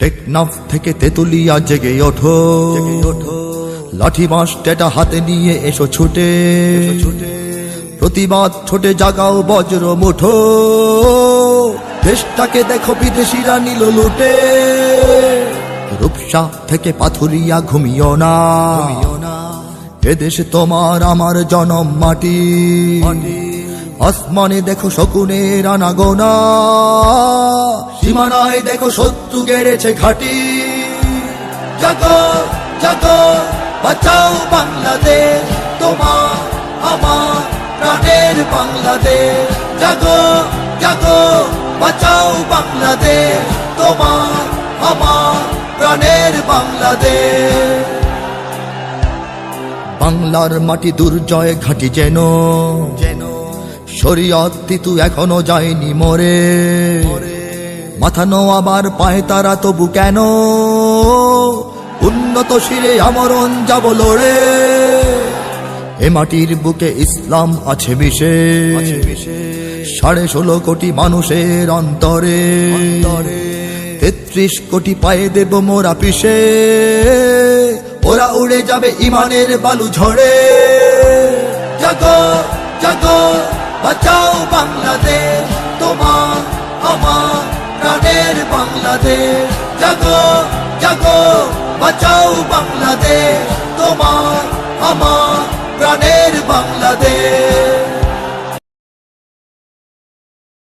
টেকনাফ থেকে তেতুলিয়া জেগে ওঠো। লাঠি বাঁশ টেটা হাতে নিয়ে এসো ছুটে। ছুটে। প্রতিবাদ ছোটে জাগাও বজ্র মুঠো। দেশটাকে দেখো বিদেশিরা নিল লুটে। রূপসা থেকে পাথুরিয়া ঘুমিও না। এদেশে তোমার আমার জনম মাটি। আসমানে দেখো শকুনের আনাগোনা, সীমানায় দেখো শত্রু গেড়েছে ঘাটি। জাগো জাগো, বাঁচাও বাংলাদেশ, তোমার, আমার প্রাণের বাংলাদেশ। জাগো জাগো, বাঁচাও বাংলাদেশ, তোমার, আমার প্রাণের বাংলাদেশ। বাংলার মাটি দুর্জয় ঘাটি যেন যেন শরীয়ত তিতু এখনও যায়নি মরে। মাথা আবার পায় তারা তবু কেন? উন্নত শিরে আমরণ যাব লড়ে। এ মাটির বুকে ইসলাম আছে বিশেষ সাড়ে ষোলো কোটি মানুষের অন্তরে। তেত্রিশ কোটি পায়ে দেব মোরা পিসে ওরা উড়ে যাবে ইমানের বালু ঝড়ে। বাঁচাও বাংলাদেশ তোমার আমার প্রাণের বাংলাদেশ। জাগো জাগো বাঁচাও বাংলাদেশ তোমার আমার প্রাণের বাংলাদেশ।